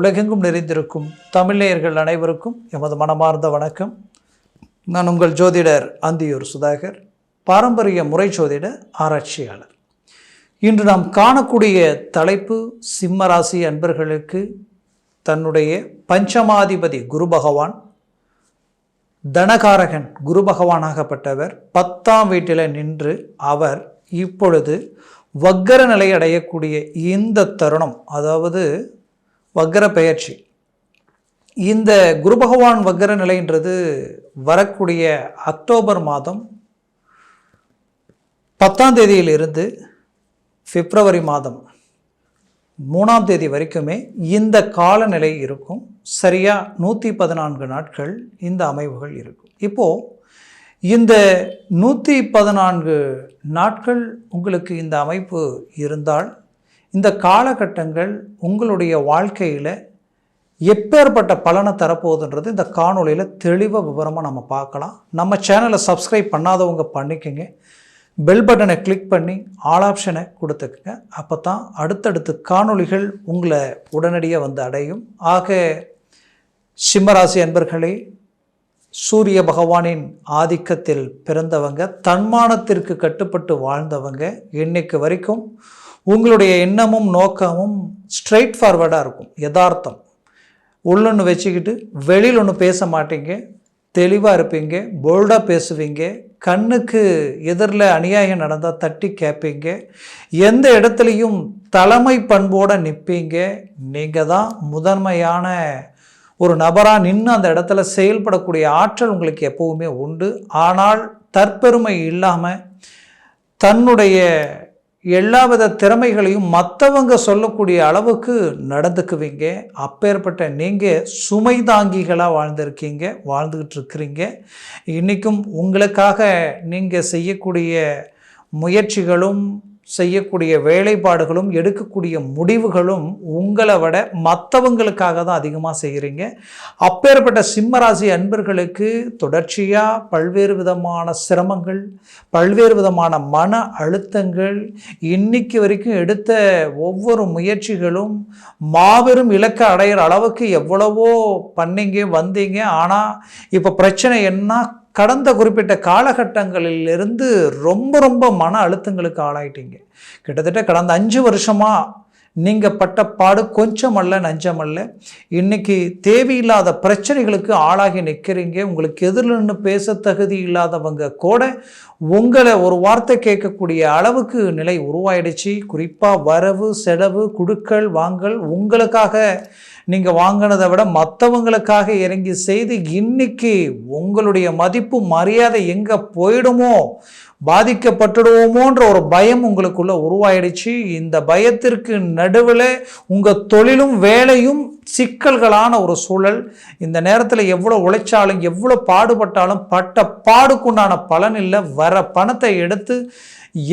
உலகெங்கும் நிறைந்திருக்கும் தமிழேயர்கள் அனைவருக்கும் எமது மனமார்ந்த வணக்கம். நான் உங்கள் ஜோதிடர் அந்தியூர் சுதாகர் பாரம்பரிய முறை ஜோதிட ஆராய்ச்சியாளர். இன்று நாம் காணக்கூடிய தலைப்பு சிம்ம ராசி அன்பர்களுக்கு தன்னுடைய பஞ்சமாதிபதி குரு பகவான் தனகாரகன் குரு பகவானாகப்பட்டவர் பத்தாம் வீட்டில் நின்று அவர் இப்பொழுது வக்கர நிலை அடையக்கூடிய இந்த தருணம் அதாவது வக்கர பெயர்ச்சி. இந்த குரு பகவான் வக்கர நிலைன்றது வரக்கூடிய அக்டோபர் மாதம் பத்தாம் தேதியிலிருந்து பிப்ரவரி மாதம் மூணாம் தேதி வரைக்குமே இந்த காலநிலை இருக்கும். சரியாக நூற்றி பதினான்கு நாட்கள் இந்த அமைவுகள் இருக்கும். இப்போது இந்த நூற்றி பதினான்கு நாட்கள் உங்களுக்கு இந்த அமைப்பு இருந்தால் இந்த காலகட்டங்கள் உங்களுடைய வாழ்க்கையில் எப்பேற்பட்ட பலனை தரப்போகுதுன்றது இந்த காணொளியில் தெளிவாக விவரமாக நம்ம பார்க்கலாம். நம்ம சேனலை சப்ஸ்கிரைப் பண்ணாதவங்க பண்ணிக்கோங்க. பெல் பட்டனை கிளிக் பண்ணி ஆல் ஆப்ஷனை கொடுத்துக்குங்க. அப்போ தான் அடுத்தடுத்து காணொளிகள் உங்களை உடனடியாக வந்து அடையும். ஆக சிம்மராசி அன்பர்களே சூரிய பகவானின் ஆதிக்கத்தில் பிறந்தவங்க தன்மானத்திற்கு கட்டுப்பட்டு வாழ்ந்தவங்க இன்னைக்கு வரைக்கும் உங்களுடைய எண்ணமும் நோக்கமும் ஸ்ட்ரைட் ஃபார்வர்டாக இருக்கும் யதார்த்தம். உள்ளொன்று வச்சுக்கிட்டு வெளியில் ஒன்று பேச மாட்டீங்க தெளிவாக இருப்பீங்க போல்டாக பேசுவீங்க கண்ணுக்கு எதிரில் அநியாயம் நடந்தால் தட்டி கேட்பீங்க எந்த இடத்துலையும் தலைமை பண்போடு நிற்பீங்க நீங்கள் தான் முதன்மையான ஒரு நபராக நின்று அந்த இடத்துல செயல்படக்கூடிய ஆற்றல் உங்களுக்கு எப்போவுமே உண்டு. ஆனால் தற்பெருமை இல்லாமல் தன்னுடைய எல்லாவித திறமைகளையும் மற்றவங்க சொல்லக்கூடிய அளவுக்கு நடந்துக்குவீங்க. அப்பேற்பட்ட நீங்கள் சுமை தாங்கிகளாக வாழ்ந்திருக்கீங்க வாழ்ந்துக்கிட்டு இருக்கிறீங்க இன்றைக்கும் உங்களுக்காக நீங்கள் செய்யக்கூடிய முயற்சிகளும் செய்யக்கூடிய வேலைப்பாடுகளும் எடுக்கக்கூடிய முடிவுகளும் உங்களை விட மற்றவங்களுக்காக தான் அதிகமாக செய்கிறீங்க அப்பேற்பட்ட சிம்மராசி அன்பர்களுக்கு தொடர்ச்சியாக பல்வேறு விதமான சிரமங்கள் பல்வேறு விதமான மன அழுத்தங்கள் இன்னைக்கு வரைக்கும் எடுத்த ஒவ்வொரு முயற்சிகளும் மாபெரும் இலக்கை அடையிற அளவுக்கு எவ்வளவோ பண்ணீங்க வந்தீங்க. ஆனால் இப்போ பிரச்சனை என்ன? கடந்த குறிப்பிட்ட காலகட்டங்களிலிருந்து ரொம்ப ரொம்ப மன அழுத்தங்களுக்கு ஆளாயிட்டீங்க. கிட்டத்தட்ட கடந்த அஞ்சு வருஷமாக நீங்கள் பட்ட பாடு கொஞ்சம் அல்ல நஞ்சம் அல்ல இன்னைக்கு தேவையில்லாத பிரச்சனைகளுக்கு ஆளாகி நிற்கிறீங்க உங்களுக்கு எதிரில் நின்று பேச தகுதி இல்லாதவங்க கூட உங்களை ஒரு வார்த்தை கேட்கக்கூடிய அளவுக்கு நிலை உருவாயிடுச்சு. குறிப்பாக வரவு செலவு குடுக்கல் வாங்கல் உங்களுக்காக நீங்கள் வாங்கினதை விட மற்றவங்களுக்காக இறங்கி செய்து இன்னைக்கு உங்களுடைய மதிப்பு மரியாதை எங்கே போயிடுமோ பாதிக்கப்பட்டுடுவோமோன்ற ஒரு பயம் உங்களுக்குள்ள உருவாயிடுச்சு. இந்த பயத்திற்கு நடுவில் உங்கள் தொழிலும் வேலையும் சிக்கல்களான ஒரு சூழல். இந்த நேரத்தில் எவ்வளோ உழைச்சாலும் எவ்வளோ பாடுபட்டாலும் பட்ட பாடுக்குண்டான பலன் இல்லை. வர பணத்தை எடுத்து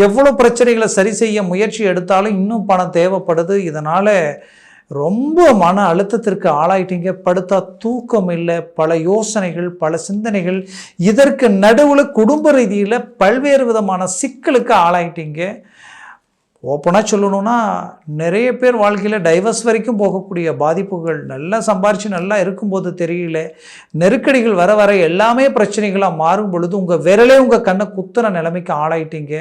எவ்வளோ பிரச்சனைகளை சரி செய்ய முயற்சி எடுத்தாலும் இன்னும் பணம் தேவைப்படுது. இதனால் ரொம்ப மன அழுத்தத்திற்கு ஆளாயிட்டீங்க. படுத்தா தூக்கம் இல்லை. பல யோசனைகள் பல சிந்தனைகள் இதற்கு நடுவில் குடும்ப ரீதியில் பல்வேறு விதமான சிக்கலுக்கு ஆளாயிட்டீங்க. ஓப்பனாக சொல்லணும்னா நிறைய பேர் வாழ்க்கையில் டைவர்ஸ் வரைக்கும் போகக்கூடிய பாதிப்புகள் நல்லா சம்பாரித்து நல்லா இருக்கும்போது தெரியல. நெருக்கடிகள் வர வர எல்லாமே பிரச்சனைகளாக மாறும் பொழுது உங்கள் விரலே உங்கள் கண்ணை குத்துற நிலைமைக்கு ஆளாயிட்டீங்க.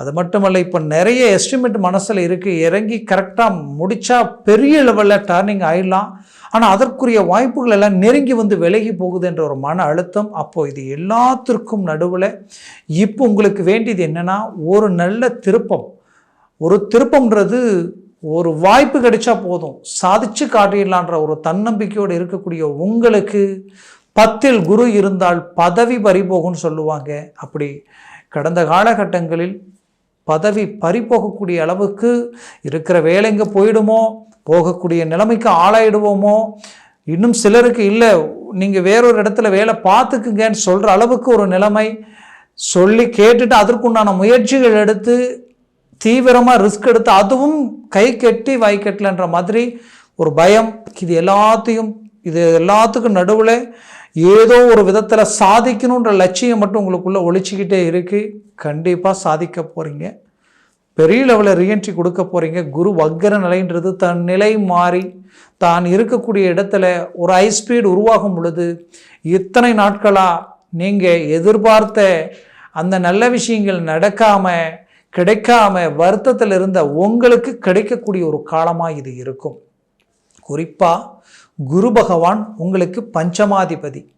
அது மட்டுமல்ல இப்போ நிறைய எஸ்டிமேட் மனசில் இருக்குது இறங்கி கரெக்டாக முடித்தா பெரிய லெவலில் டர்னிங் ஆயிடலாம். ஆனால் அதற்குரிய வாய்ப்புகள் எல்லாம் நெருங்கி வந்து விலகி போகுது என்ற ஒரு மன அழுத்தம். அப்போது இது எல்லாத்திற்கும் நடுவில் இப்போ உங்களுக்கு வேண்டியது என்னென்னா ஒரு நல்ல திருப்பம். ஒரு திருப்பம்ன்றது ஒரு வாய்ப்பு கிடைச்சா போதும். சாதிச்சு காட்டிடலான்ற ஒரு தன்னம்பிக்கையோடு இருக்கக்கூடிய உங்களுக்கு பத்தில் குரு இருந்தால் பதவி பறிபோகும்னு சொல்லுவாங்க. அப்படி கடந்த காலகட்டங்களில் பதவி பறிபோகக்கூடிய அளவுக்கு இருக்கிற வேலைங்க போயிடுமோ? போகக்கூடிய நிலைமைக்கு ஆளாயிடுவோமோ? இன்னும் சிலருக்கு இல்லை. நீங்கள் வேறொரு இடத்துல வேலை பார்த்துக்குங்கன்னு சொல்கிற அளவுக்கு ஒரு நிலைமை. சொல்லி கேட்டுட்டு அதற்குண்டான முயற்சிகள் எடுத்து தீவிரமாக ரிஸ்க் எடுத்து அதுவும் கை கட்டி வாய் கட்டலன்ற மாதிரி ஒரு பயம். இது எல்லாத்தையும் இது எல்லாத்துக்கும் நடுவில் ஏதோ ஒரு விதத்தில் சாதிக்கணுன்ற லட்சியம் மட்டும் உங்களுக்குள்ளே ஒழிச்சிக்கிட்டே இருக்குது கண்டிப்பாக சாதிக்க போகிறீங்க பெரிய லெவலில் ரீஎன்ட்ரி கொடுக்க போகிறீங்க குரு வக்கர நிலைன்றது தன் நிலை மாறி தான் இருக்கக்கூடிய இடத்துல ஒரு ஹை ஸ்பீடு உருவாகும் பொழுது இத்தனை நாட்களாக நீங்கள் எதிர்பார்த்த அந்த நல்ல விஷயங்கள் நடக்காமல் கிடைக்காம வருத்தத்தில் இருந்த உங்களுக்கு கிடைக்கக்கூடிய ஒரு காலமாக இது இருக்கும். குறிப்பாக குரு பகவான் உங்களுக்கு பஞ்சமாதிபதி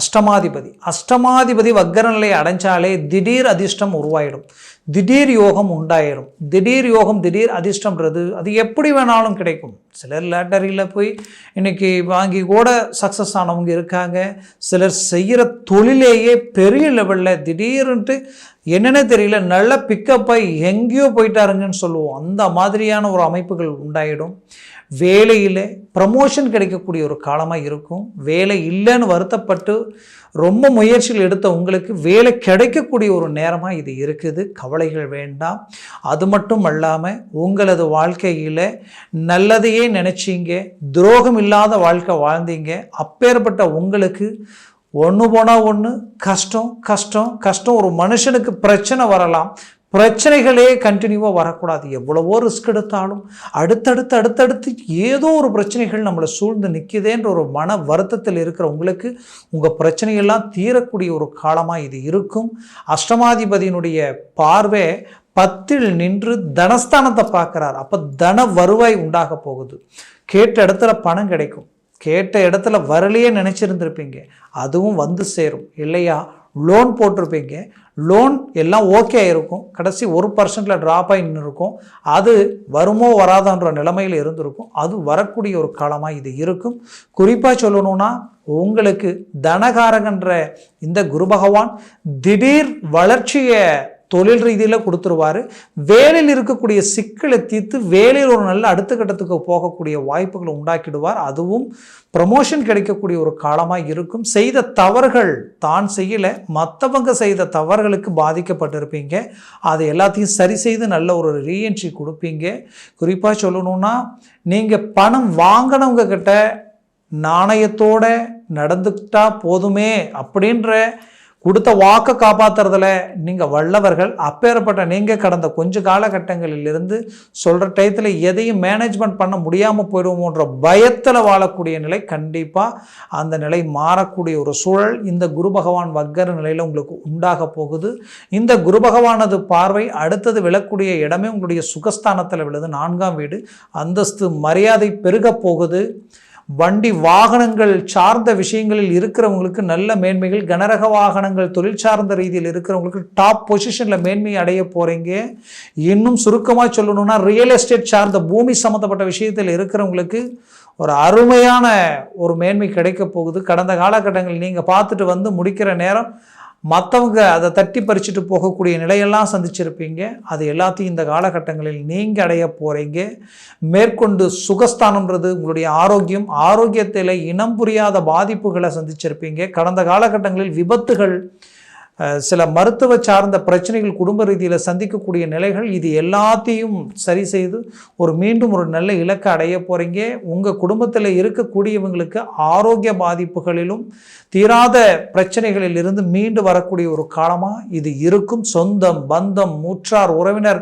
அஷ்டமாதிபதி. அஷ்டமாதிபதி வக்கர அடைஞ்சாலே திடீர் அதிர்ஷ்டம் உருவாயிடும். திடீர் யோகம் உண்டாயிடும் திடீர் யோகம் திடீர் அதிர்ஷ்டம்ன்றது அது எப்படி வேணாலும் கிடைக்கும். சிலர் லேட்டரியில் போய் இன்றைக்கி வாங்கி கூட சக்ஸஸ் ஆனவங்க இருக்காங்க. சிலர் செய்கிற தொழிலேயே பெரிய லெவலில் திடீர்னுட்டு என்னென்ன தெரியல நல்ல பிக்கப்பாக எங்கேயோ போயிட்டாருங்கன்னு சொல்லுவோம். அந்த மாதிரியான ஒரு அமைப்புகள் உண்டாயிடும். வேலையில் ப்ரமோஷன் கிடைக்கக்கூடிய ஒரு காலமாக இருக்கும். வேலை இல்லைன்னு வருத்தப்பட்டு ரொம்ப முயற்சிகள் எடுத்த உங்களுக்கு வேலை கிடைக்கக்கூடிய ஒரு நேரமாக இது இருக்குது. கவலைகள் வேண்டாம். அது மட்டும் அல்லாமல் உங்களது வாழ்க்கையில் நல்லதையே நினச்சிங்க. துரோகம் இல்லாத வாழ்க்கை வாழ்ந்தீங்க. அப்பேற்பட்ட உங்களுக்கு ஒன்று போனால் ஒன்று கஷ்டம் கஷ்டம் கஷ்டம். ஒரு மனுஷனுக்கு பிரச்சனை வரலாம். பிரச்சனைகளே கண்டினியூவாக வரக்கூடாது. எவ்வளவோ ரிஸ்க் எடுத்தாலும் அடுத்தடுத்து அடுத்தடுத்து ஏதோ ஒரு பிரச்சனைகள் நம்மளை சூழ்ந்து நிற்குதேன்ற ஒரு மன வருத்தத்தில் இருக்கிற உங்களுக்கு உங்கள் பிரச்சனையெல்லாம் தீரக்கூடிய ஒரு காலமாக இது இருக்கும். அஷ்டமாதிபதியினுடைய பார்வை பத்தில் நின்று தனஸ்தானத்தை பார்க்குறார். அப்போ தன வருவாய் உண்டாக போகுது. கேட்ட இடத்துல பணம் கிடைக்கும். கேட்ட இடத்துல வரலையே நினச்சிருந்துருப்பீங்க. அதுவும் வந்து சேரும். இல்லையா? லோன் போட்டிருப்பீங்க. லோன் எல்லாம் ஓகே இருக்கும் கடைசி ஒரு பர்சன்டில் ட்ராப் ஆகி நின்று இருக்கும் அது வருமோ வராதன்ற நிலைமையில் இருந்திருக்கும். அது வரக்கூடிய ஒரு காலமாக இது இருக்கும். குறிப்பாக சொல்லணும்னா உங்களுக்கு தனகாரகன்ற இந்த குரு பகவான் திடீர் வளர்ச்சியை தொழில் ரீதியில் கொடுத்துருவாரு. வேலையில் இருக்கக்கூடிய சிக்கலை தீர்த்து வேலையில் ஒரு நல்ல அடுத்த கட்டத்துக்கு போகக்கூடிய வாய்ப்புகளை உண்டாக்கிடுவார். அதுவும் ப்ரமோஷன் கிடைக்கக்கூடிய ஒரு காலமாக இருக்கும். செய்த தவறுகள் தான் செய்யலை. மற்றவங்க செய்த தவறுகளுக்கு பாதிக்கப்பட்டிருப்பீங்க. அதை எல்லாத்தையும் சரி செய்து நல்ல ஒரு ரீஎன்ட்ரி கொடுப்பீங்க. குறிப்பாக சொல்லணும்னா நீங்கள் பணம் வாங்கினவங்க கிட்ட நாணயத்தோட நடந்துக்கிட்டா போதுமே அப்படின்ற கொடுத்த வாக்கை காப்பாற்றுறதுல நீங்கள் வல்லவர்கள். அப்பேற்பட்ட நீங்கள் கடந்த கொஞ்ச காலகட்டங்களிலிருந்து சொல்கிற டயத்தில் எதையும் மேனேஜ்மெண்ட் பண்ண முடியாமல் போயிடுவோன்ற பயத்தில் வாழக்கூடிய நிலை கண்டிப்பாக அந்த நிலை மாறக்கூடிய ஒரு சூழல் இந்த குரு பகவான் வக்கர நிலையில் உங்களுக்கு உண்டாக போகுது. இந்த குரு பகவானது பார்வை அடுத்தது விழக்கூடிய இடமே உங்களுடைய சுகஸ்தானத்தில் விழுது. நான்காம் வீடு. அந்தஸ்து மரியாதை பெருகப் போகுது. வண்டி வாகனங்கள் சார்ந்த விஷயங்களில் இருக்கிறவங்களுக்கு நல்ல மேன்மைகள் கனரக வாகனங்கள் தொழில் சார்ந்த ரீதியில் இருக்கிறவங்களுக்கு டாப் பொசிஷனில் மேன்மை அடைய போகிறீங்க இன்னும் சுருக்கமாக சொல்லணும்னா ரியல் எஸ்டேட் சார்ந்த பூமி சம்மந்தப்பட்ட விஷயத்தில் இருக்கிறவங்களுக்கு ஒரு அருமையான ஒரு மேன்மை கிடைக்க போகுது. கடந்த காலகட்டங்களில் நீங்கள் பார்த்துட்டு வந்து முடிக்கிற நேரம் மற்றவங்க அதை தட்டி பறிச்சுட்டு போகக்கூடிய நிலையெல்லாம் சந்திச்சிருப்பீங்க. அது எல்லாத்தையும் இந்த காலகட்டங்களில் நீங்கள் அடைய போகிறீங்க மேற்கொண்டு சுகஸ்தானம்ன்றது உங்களுடைய ஆரோக்கியம் ஆரோக்கியத்தில் இனம் புரியாத பாதிப்புகளை சந்திச்சிருப்பீங்க. கடந்த காலகட்டங்களில் விபத்துகள் சில மருத்துவ சார்ந்த பிரச்சனைகள் குடும்ப ரீதியில் சந்திக்கக்கூடிய நிலைகள் இது எல்லாத்தையும் சரி செய்து ஒரு மீண்டும் ஒரு நல்ல இலக்கை அடைய போகிறீங்க உங்கள் குடும்பத்தில் இருக்கக்கூடியவங்களுக்கு ஆரோக்கிய பாதிப்புகளிலும் தீராத பிரச்சனைகளில் இருந்து மீண்டு வரக்கூடிய ஒரு காலமாக இது இருக்கும். சொந்தம் பந்தம் மூற்றார் உறவினர்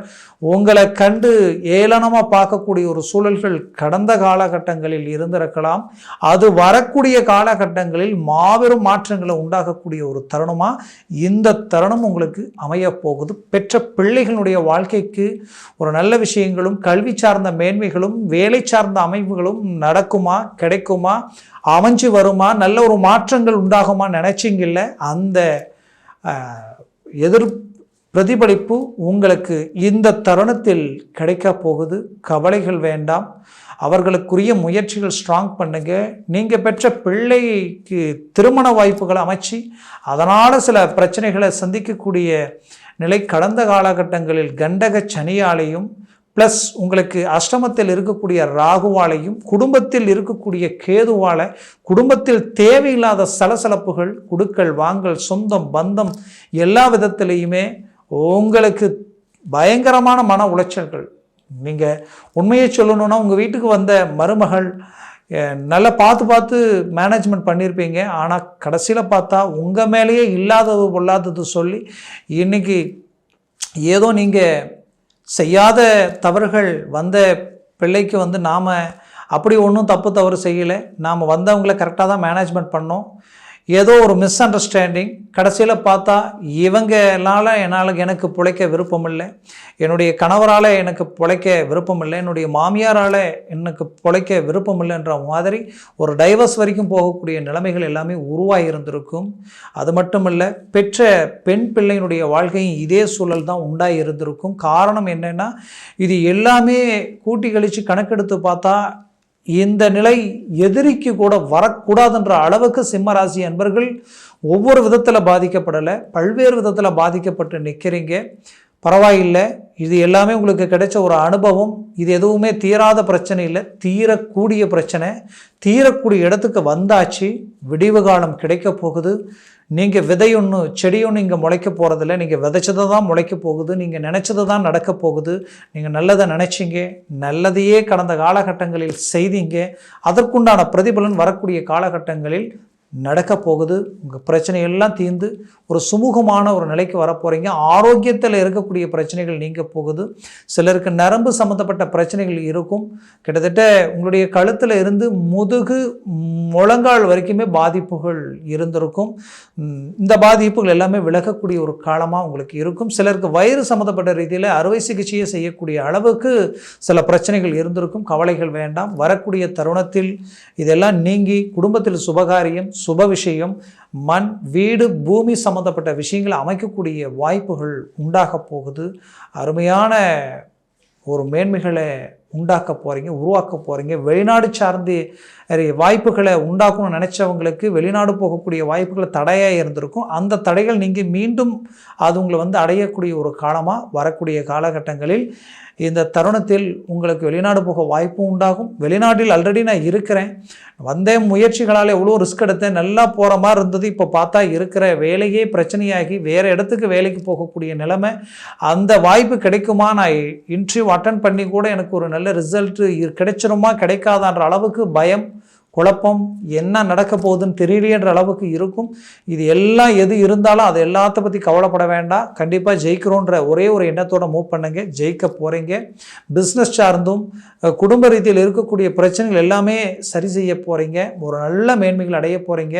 உங்களை கண்டு ஏளனமாக பார்க்கக்கூடிய ஒரு சூழல்கள் கடந்த காலகட்டங்களில் இருந்திருக்கலாம். அது வரக்கூடிய காலகட்டங்களில் மாபெரும் மாற்றங்களை உண்டாகக்கூடிய ஒரு தருணமாக இந்த தருணம் உங்களுக்கு அமையப்போகுது பெற்ற பிள்ளைகளுடைய வாழ்க்கைக்கு ஒரு நல்ல விஷயங்களும் கல்வி சார்ந்த மேன்மைகளும் வேலை சார்ந்த அமைப்புகளும் நடக்குமா கிடைக்குமா அமைஞ்சு வருமா நல்ல ஒரு மாற்றங்கள் உண்டாகுமா நினச்சிங்கல்ல அந்த எதிர் பிரதிபலிப்பு உங்களுக்கு இந்த தருணத்தில் கிடைக்க போகுது. கவலைகள் வேண்டாம். அவர்களுக்குரிய முயற்சிகள் ஸ்ட்ராங் பண்ணுங்க. நீங்கள் பெற்ற பிள்ளைக்கு திருமண வாய்ப்புகளை அமைச்சு அதனால் சில பிரச்சனைகளை சந்திக்கக்கூடிய நிலை கடந்த காலகட்டங்களில் கண்டக சனியாலையும் ப்ளஸ் உங்களுக்கு அஷ்டமத்தில் இருக்கக்கூடிய ராகுவாலையும் குடும்பத்தில் இருக்கக்கூடிய கேதுவால குடும்பத்தில் தேவையில்லாத சலசலப்புகள் குடுக்கல் வாங்கல் சொந்தம் பந்தம் எல்லா விதத்திலையுமே உங்களுக்கு பயங்கரமான மன உளைச்சல்கள். நீங்கள் உண்மையை சொல்லணுன்னா உங்கள் வீட்டுக்கு வந்த மருமகள் நல்லா பார்த்து பார்த்து மேனேஜ்மெண்ட் பண்ணியிருப்பீங்க ஆனால் கடைசியில் பார்த்தா உங்கள் மேலேயே இல்லாதது பொல்லாதது சொல்லி இன்றைக்கி ஏதோ நீங்கள் செய்யாத தவறுகள் வந்த பிள்ளைக்கு வந்து நாம் அப்படி ஒன்றும் தப்பு தவறு செய்யலை. நாம் வந்தவங்களை கரெக்டாக தான் மேனேஜ்மெண்ட் பண்ணோம். ஏதோ ஒரு மிஸ் அண்டர்ஸ்டாண்டிங் கடைசியில் பார்த்தா இவங்களால் என்னால் எனக்கு பிழைக்க விருப்பம் இல்லை என்னுடைய கணவரால் எனக்கு பிழைக்க விருப்பம் இல்லை என்னுடைய மாமியாரால் எனக்கு பிழைக்க விருப்பம் இல்லைன்ற மாதிரி ஒரு டைவர்ஸ் வரைக்கும் போகக்கூடிய நிலைமைகள் எல்லாமே உருவாகி இருந்திருக்கும். அது மட்டும் இல்லை பெற்ற பெண் பிள்ளையினுடைய வாழ்க்கையும் இதே சூழல் தான் உண்டாகி இருந்திருக்கும். காரணம் என்னென்னா இது எல்லாமே கூட்டி கழித்து கணக்கெடுத்து பார்த்தா இந்த நிலை எதிரிக்கு கூட வரக்கூடாதுன்ற அளவுக்கு சிம்மராசி அன்பர்கள் ஒவ்வொரு விதத்தில் பாதிக்கப்படலை. பல்வேறு விதத்தில் பாதிக்கப்பட்டு நிற்கிறீங்க பரவாயில்லை. இது எல்லாமே உங்களுக்கு கிடைச்ச ஒரு அனுபவம். இது எதுவுமே தீராத பிரச்சனை இல்லை. தீரக்கூடிய பிரச்சனை. தீரக்கூடிய இடத்துக்கு வந்தாச்சு. விடிவு காலம் கிடைக்க போகுது. நீங்கள் விதை செடியொன்று இங்கே முளைக்க போகிறதில்ல நீங்கள் விதைச்சதை தான் முளைக்க போகுது. நீங்கள் நினச்சது தான் நடக்க போகுது. நீங்கள் நல்லதை நினச்சிங்க. நல்லதையே கடந்த காலகட்டங்களில் செய்தீங்க. அதற்குண்டான பிரதிபலன் வரக்கூடிய காலகட்டங்களில் நடக்க போகுது உங்கள் பிரச்சனைகள்லாம் தீர்ந்து ஒரு சுமூகமான ஒரு நிலைக்கு வரப்போகிறீங்க ஆரோக்கியத்தில் இருக்கக்கூடிய பிரச்சனைகள் நீங்க போகுது. சிலருக்கு நரம்பு சம்மந்தப்பட்ட பிரச்சனைகள் இருக்கும். கிட்டத்தட்ட உங்களுடைய கழுத்தில் இருந்து முதுகு முழங்கால் வரைக்குமே பாதிப்புகள் இருந்திருக்கும். இந்த பாதிப்புகள் எல்லாமே விலகக்கூடிய ஒரு காலமாக உங்களுக்கு இருக்கும். சிலருக்கு வயிறு சம்மந்தப்பட்ட ரீதியில் அறுவை சிகிச்சையை செய்யக்கூடிய அளவுக்கு சில பிரச்சனைகள் இருந்திருக்கும். கவலைகள் வேண்டாம். வரக்கூடிய தருணத்தில் இதெல்லாம் நீங்கி குடும்பத்தில் சுபகாரியம் சுப விஷயம் மண் வீடு பூமி சம்மந்தப்பட்ட விஷயங்களை அமைக்கக்கூடிய வாய்ப்புகள் உண்டாக போகுது. அருமையான ஒரு மேன்மைகளை உண்டாக்க போகிறீங்க உருவாக்க போகிறீங்க வெளிநாடு சார்ந்து வாய்ப்புகளை உண்டாக்கணும்னு நினச்சவங்களுக்கு வெளிநாடு போகக்கூடிய வாய்ப்புகளை தடையாக இருந்திருக்கும். அந்த தடைகள் நீங்கள் மீண்டும் அது உங்களை வந்து அடையக்கூடிய ஒரு காலமாக வரக்கூடிய காலகட்டங்களில் இந்த தருணத்தில் உங்களுக்கு வெளிநாடு போக வாய்ப்பும் உண்டாகும். வெளிநாட்டில் ஆல்ரெடி நான் இருக்கிறேன். வந்த முயற்சிகளால் எவ்வளோ ரிஸ்க் எடுத்தேன். நல்லா போகிற மாதிரி இருந்தது. இப்போ பார்த்தா இருக்கிற வேலையே பிரச்சனையாகி வேறு இடத்துக்கு வேலைக்கு போகக்கூடிய நிலைமை. அந்த வாய்ப்பு கிடைக்குமா? நான் இன்டர்வியூ அட்டன் பண்ணி கூட எனக்கு ஒரு நல்ல ரிசல்ட்டு கிடைச்சிருமா? கிடைக்காதான்ற அளவுக்கு பயம். குழப்பம் என்ன நடக்க போகுதுன்னு தெரியலையன்ற அளவுக்கு இருக்கும். இது எல்லாம் எது இருந்தாலும் அது எல்லாத்த பற்றி கவலைப்பட வேண்டாம் கண்டிப்பாக ஜெயிக்கிறோன்ற ஒரே ஒரு எண்ணத்தோட மூவ் பண்ணுங்க. ஜெயிக்க போகிறீங்க பிஸ்னஸ் சார்ந்தும் குடும்ப ரீதியில் இருக்கக்கூடிய பிரச்சனைகள் எல்லாமே சரி செய்ய போகிறீங்க ஒரு நல்ல மேன்மைகள் அடைய போகிறீங்க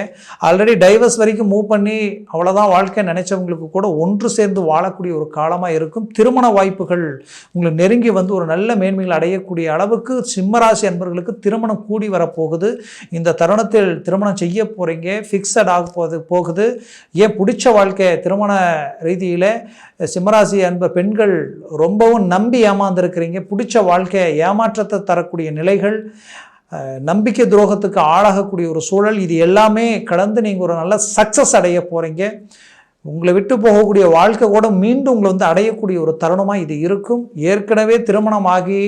ஆல்ரெடி டைவர்ஸ் வரைக்கும் மூவ் பண்ணி அவ்வளோதான் வாழ்க்கை நினைச்சவங்களுக்கு கூட ஒன்று சேர்ந்து வாழக்கூடிய ஒரு காலமாக இருக்கும். திருமண வாய்ப்புகள் உங்களை நெருங்கி வந்து ஒரு நல்ல மேன்மைகள் அடையக்கூடிய அளவுக்கு சிம்மராசி அன்பர்களுக்கு திருமணம் கூடி வரப்போகுது. இந்த தருணத்தில் திருமணம் செய்ய போகிறீங்க ஃபிக்ஸட் ஆக போது போகுது. ஏன் பிடிச்ச வாழ்க்கை திருமண ரீதியில் சிம்மராசி அன்பர் பெண்கள் ரொம்பவும் நம்பி ஏமாந்துருக்கிறீங்க. பிடிச்ச வாழ்க்கை ஏமாற்றத்தை தரக்கூடிய நிலைகள் நம்பிக்கை துரோகத்துக்கு ஆளாகக்கூடிய ஒரு சூழல் இது எல்லாமே கடந்து நீங்கள் ஒரு நல்ல சக்ஸஸ் அடைய போகிறீங்க உங்களை விட்டு போகக்கூடிய வாழ்க்கை கூட மீண்டும் உங்களை வந்து அடையக்கூடிய ஒரு தருணமாக இது இருக்கும். ஏற்கனவே திருமணமாகி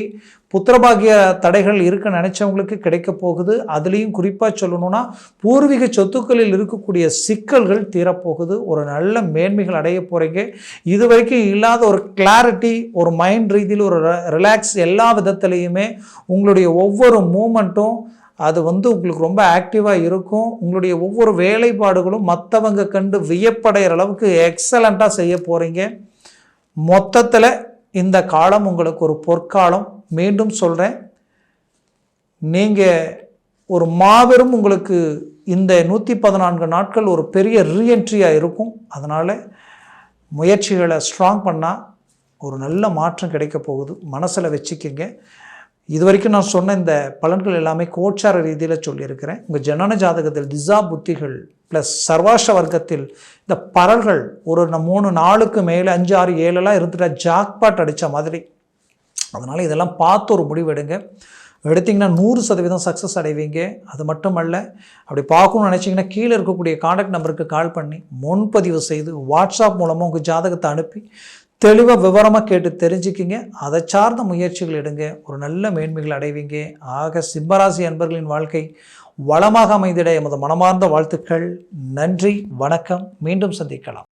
புத்திரபாகிய தடைகள் இருக்க நினைச்சவங்களுக்கு கிடைக்க போகுது. அதுலேயும் குறிப்பாக சொல்லணும்னா பூர்வீக சொத்துக்களில் இருக்கக்கூடிய சிக்கல்கள் தீரப்போகுது. ஒரு நல்ல மேன்மைகள் அடைய போகிறீங்க இது வரைக்கும் இல்லாத ஒரு கிளாரிட்டி ஒரு மைண்ட் ரீதியில் ஒரு ரிலாக்ஸ் எல்லா விதத்துலேயுமே உங்களுடைய ஒவ்வொரு மூமெண்ட்டும் அது வந்து உங்களுக்கு ரொம்ப ஆக்டிவாக இருக்கும். உங்களுடைய ஒவ்வொரு வேலைப்பாடுகளும் மற்றவங்க கண்டு வியப்படைகிற அளவுக்கு எக்ஸலண்ட்டாக செய்ய போகிறீங்க மொத்தத்தில் இந்த காலம் உங்களுக்கு ஒரு பொற்காலம். மீண்டும் சொல்கிறேன் நீங்கள் ஒரு மாபெரும் உங்களுக்கு இந்த நூற்றி பதினான்கு நாட்கள் ஒரு பெரிய ரீஎன்ட்ரியாக இருக்கும். அதனால் முயற்சிகளை ஸ்ட்ராங் பண்ணால் ஒரு நல்ல மாற்றம் கிடைக்க போகுது. மனசில் வச்சுக்கிங்க. இது வரைக்கும் நான் சொன்ன இந்த பலன்கள் எல்லாமே கோச்சார ரீதியில் சொல்லியிருக்கிறேன். உங்கள் ஜனன ஜாதகத்தில் திசா புத்திகள் ப்ளஸ் சர்வாஷ வர்க்கத்தில் இந்த பரல்கள் ஒரு மூணு நாளுக்கு மேலே அஞ்சு ஆறு ஏழெல்லாம் இருந்துட்டா ஜாக்பாட் அடித்த மாதிரி. அதனால் இதெல்லாம் பார்த்து ஒரு முடிவு எடுங்க. எடுத்திங்கன்னா நூறு சதவீதம் சக்ஸஸ் அடைவீங்க. அது மட்டும் அல்ல அப்படி பார்க்கணும்னு நினச்சிங்கன்னா கீழே இருக்கக்கூடிய காண்டாக்ட் நம்பருக்கு கால் பண்ணி முன்பதிவு செய்து வாட்ஸ்அப் மூலமாக உங்கள் ஜாதகத்தை அனுப்பி தெளிவாக விவரமாக கேட்டு தெரிஞ்சுக்கிங்க. அதை சார்ந்த முயற்சிகள் எடுங்க. ஒரு நல்ல மேன்மைகள் அடைவீங்க. ஆக சிம்மராசி அன்பர்களின் வாழ்க்கை வளமாக அமைந்திட எமது மனமார்ந்த வாழ்த்துக்கள். நன்றி. வணக்கம். மீண்டும் சந்திக்கலாம்.